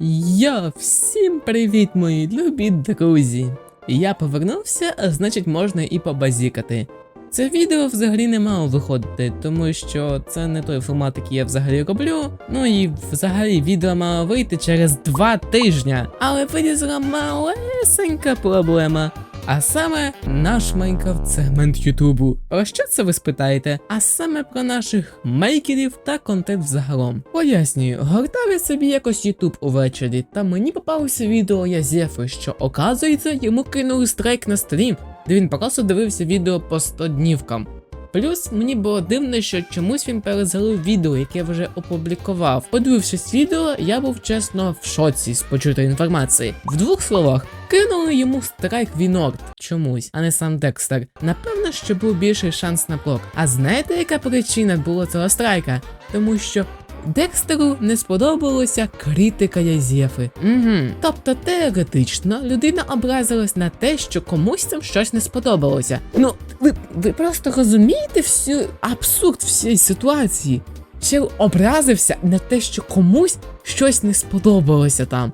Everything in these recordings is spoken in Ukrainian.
Йо, всім привіт, мої любі друзі! Я повернувся, а значить можна і побазікати. Це відео взагалі не мало виходити, тому що це не той формат, який я взагалі роблю. Ну і взагалі відео мало вийти через два тижня. Але вилізла малесенька проблема. А саме наш Майнкрафт сегмент Ютубу. Про що це ви спитаєте? А саме про наших мейкерів та контент взагалом. Пояснюю, гортав я собі якось Ютуб увечері, та мені попалося відео Язефи, що оказується, йому кинули страйк на стрім, де він просто дивився відео по 100 днівкам. Плюс мені було дивно, що чомусь він перезалив відео, яке вже опублікував. Подивившись відео, я був чесно в шоці з почутої інформації. В двох словах, кинули йому страйк Вінорд чомусь, а не сам Декстер. Напевно, що був більший шанс на блок. А знаєте, яка причина була цього страйка? Тому що Декстеру не сподобалася критика Язєфи. Угу. Тобто теоретично людина образилась на те, що комусь там щось не сподобалося. Ну, ви, ви просто розумієте всю абсурд всієї ситуації. Чел образився на те, що комусь щось не сподобалося там.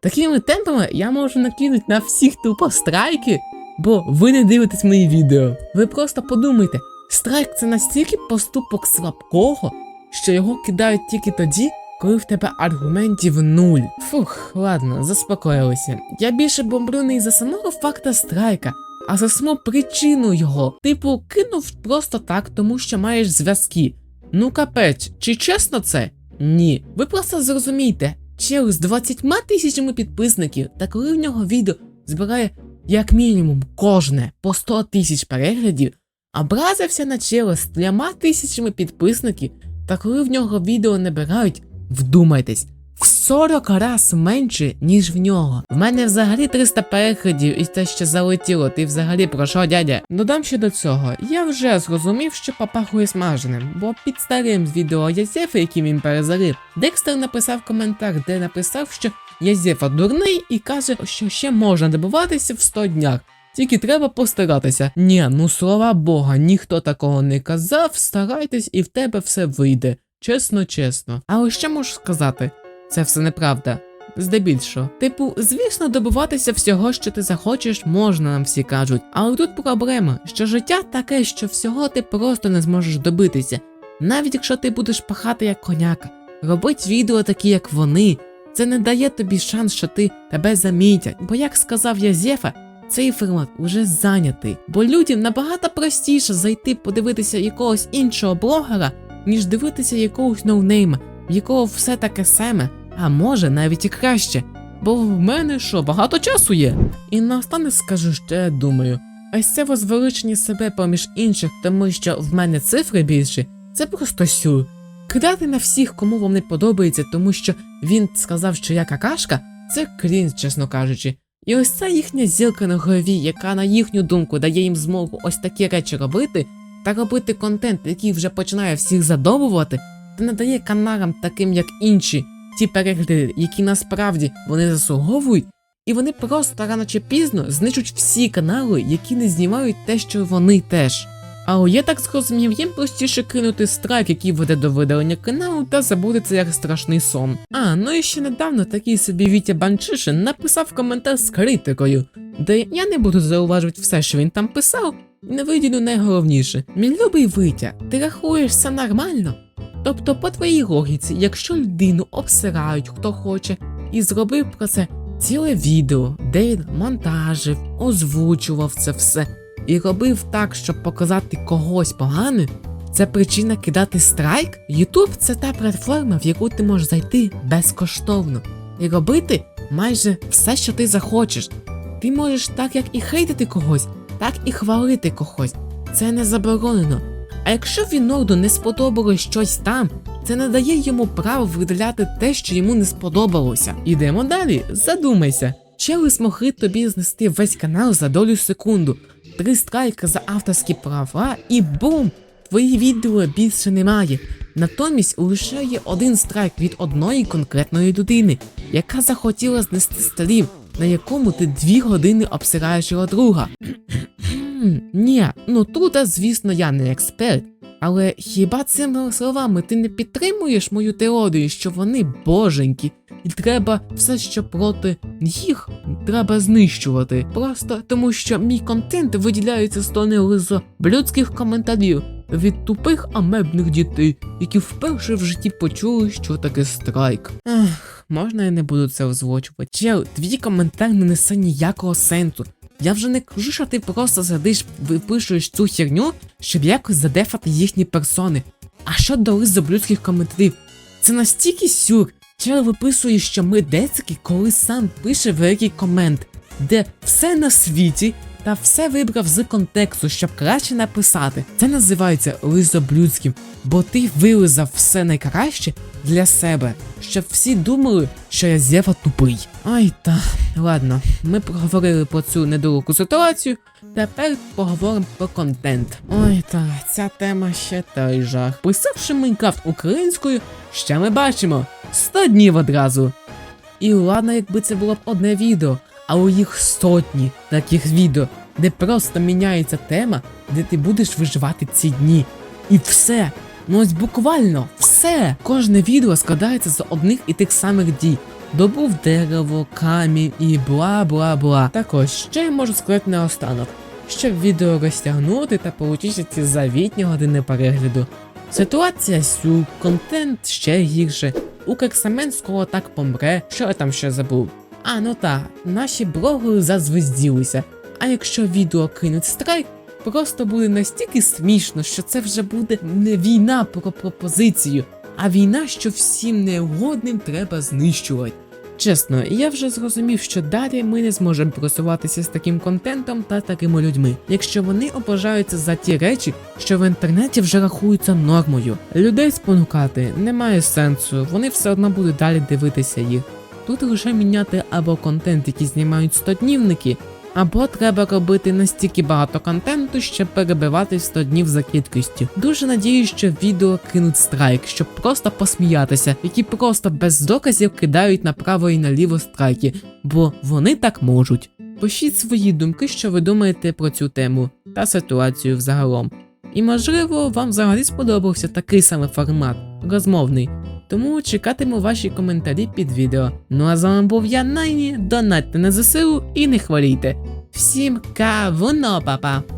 Такими темпами я можу накинути на всіх тупо страйки, бо ви не дивитесь мої відео. Ви просто подумайте, страйк це настільки поступок слабкого, що його кидають тільки тоді, коли в тебе аргументів нуль. Фух, ладно, заспокоїлися. Я більше бомблю не за самого факта страйка, а за саму причину його. Типу, кинув просто так, тому що маєш зв'язки. Ну капець, чи чесно це? Ні. Ви просто зрозумійте, чел з 20 тисячами підписників, та коли в нього відео збирає як мінімум кожне по 100 тисяч переглядів, образився на чела з трьома тисячами підписників, та коли в нього відео набирають, вдумайтесь, в 40 раз менше, ніж в нього. В мене взагалі 300 переглядів і те ще залетіло. Ти взагалі про що, дядя? Додам ще до цього. Я вже зрозумів, що попахує смаженим, бо під старим відео Язефа, яким він перезалив, Декстер написав коментар, де написав, що Язефа дурний і каже, що ще можна добиватися в 100 днях. Тільки треба постаратися. Ні, ну слова Бога, ніхто такого не казав, старайтесь і в тебе все вийде. Чесно, чесно. Але що можу сказати? Це все неправда. Здебільшого. Типу, звісно, добиватися всього, що ти захочеш, можна, нам всі кажуть. Але тут проблема, що життя таке, що всього ти просто не зможеш добитися. Навіть якщо ти будеш пахати як коняка, робить відео такі, як вони, це не дає тобі шанс, що ти тебе замітять. Бо як сказав Язефа, цей формат уже зайнятий, бо людям набагато простіше зайти подивитися якогось іншого блогера, ніж дивитися якогось ноунейма, в якого все таке саме, а може навіть і краще. Бо в мене що, багато часу є. І наостанок скажу, що я думаю. Ось це возвеличення себе поміж інших, тому що в мене цифри більші, це просто сюр. Кидати на всіх, кому вам не подобається, тому що він сказав, що я какашка, це крінж, чесно кажучи. І ось ця їхня зілка на голові, яка на їхню думку дає їм змогу ось такі речі робити, та робити контент, який вже починає всіх задобувати, та надає каналам таким, як інші, ті перегляди, які насправді вони заслуговують, і вони просто рано чи пізно знищуть всі канали, які не знімають те, що вони теж. Але я так зрозумів, їм простіше кинути страйк, який веде до видалення каналу, та забути це як страшний сон. А, ну і ще недавно такий собі Вітя Банчишин написав коментар з критикою, де я не буду зауважувати все, що він там писав, і не виділю найголовніше. Мій любий Витя, ти рахуєш це нормально? Тобто, по твоїй логіці, якщо людину обсирають хто хоче, і зробив про це ціле відео, де він монтажив, озвучував це все і робив так, щоб показати когось поганим, це причина кидати страйк? Ютуб це та платформа, в яку ти можеш зайти безкоштовно і робити майже все, що ти захочеш. Ти можеш так як і хейтити когось, так і хвалити когось. Це не заборонено. А якщо Вінорду не сподобалось щось там, це не дає йому право видаляти те, що йому не сподобалося. Ідемо далі, задумайся. Чели змогли тобі знести весь канал за долю секунду, три страйки за авторські права і бум! Твої відео більше немає. Натомість лише є один страйк від одної конкретної людини, яка захотіла знести стрім, на якому ти дві години обсираєш його друга. Ні, ну тут, звісно, я не експерт, Але хіба цими словами ти не підтримуєш мою теорію, що вони боженькі, і треба все, що проти їх, треба знищувати. Просто тому, що мій контент виділяється з тони лизоблюдських коментарів від тупих амебних дітей, які вперше в житті почули, що таке страйк. Ах, можна я не буду це озвучувати. Чел, твій коментар не несе ніякого сенсу. Я вже не кажу, що ти просто сидиш, випишуєш цю херню, щоб якось задефати їхні персони. А що до лизоблюдських коментарів? Це настільки сюр. Чел виписує, що ми децики, коли сам пише великий комент, де все на світі та все вибрав з контексту, щоб краще написати. Це називається лизоблюдським, бо ти вилизав все найкраще для себе, щоб всі думали, що я зєва тупий. Ой та ладно, ми поговорили про цю недолуку ситуацію. Тепер поговоримо про контент. Ой та ця тема ще той жах. Писавши Майнкрафт українською, що ми бачимо 100 днів одразу. І ладно, якби це було б одне відео, а у їх сотні таких відео, де просто міняється тема, де ти будеш виживати ці дні. І все. Ну ось буквально все. Кожне відео складається з одних і тих самих дій. Добув дерево, камінь і бла бла бла. Також ще я можу сказати наостанок, щоб відео розтягнути та получити ці завітні години перегляду. Ситуація сю, контент ще гірше. У Кексамен скоро так помре, що я там ще забув. А ну та, наші блогери зазвезділися. А якщо відео кинуть страйк, просто буде настільки смішно, що це вже буде не війна про пропозицію, а війна, що всім неугодним треба знищувати. Чесно, я вже зрозумів, що далі ми не зможемо просуватися з таким контентом та такими людьми, якщо вони ображаються за ті речі, що в інтернеті вже рахуються нормою. Людей спонукати немає сенсу, вони все одно будуть далі дивитися їх. Тут лише міняти або контент, який знімають стоднівники, або треба робити настільки багато контенту, щоб перебивати 100 днів за кількістю. Дуже надіюсь, що відео кинуть страйк, щоб просто посміятися, які просто без доказів кидають направо і наліво страйки, бо вони так можуть. Пишіть свої думки, що ви думаєте про цю тему та ситуацію взагалом. І можливо, вам взагалі сподобався такий самий формат розмовний. Тому чекатиму ваші коментарі під відео. Ну а з вами був я Найні, донатьте на ЗСУ і не хворійте. Всім кавуно, папа!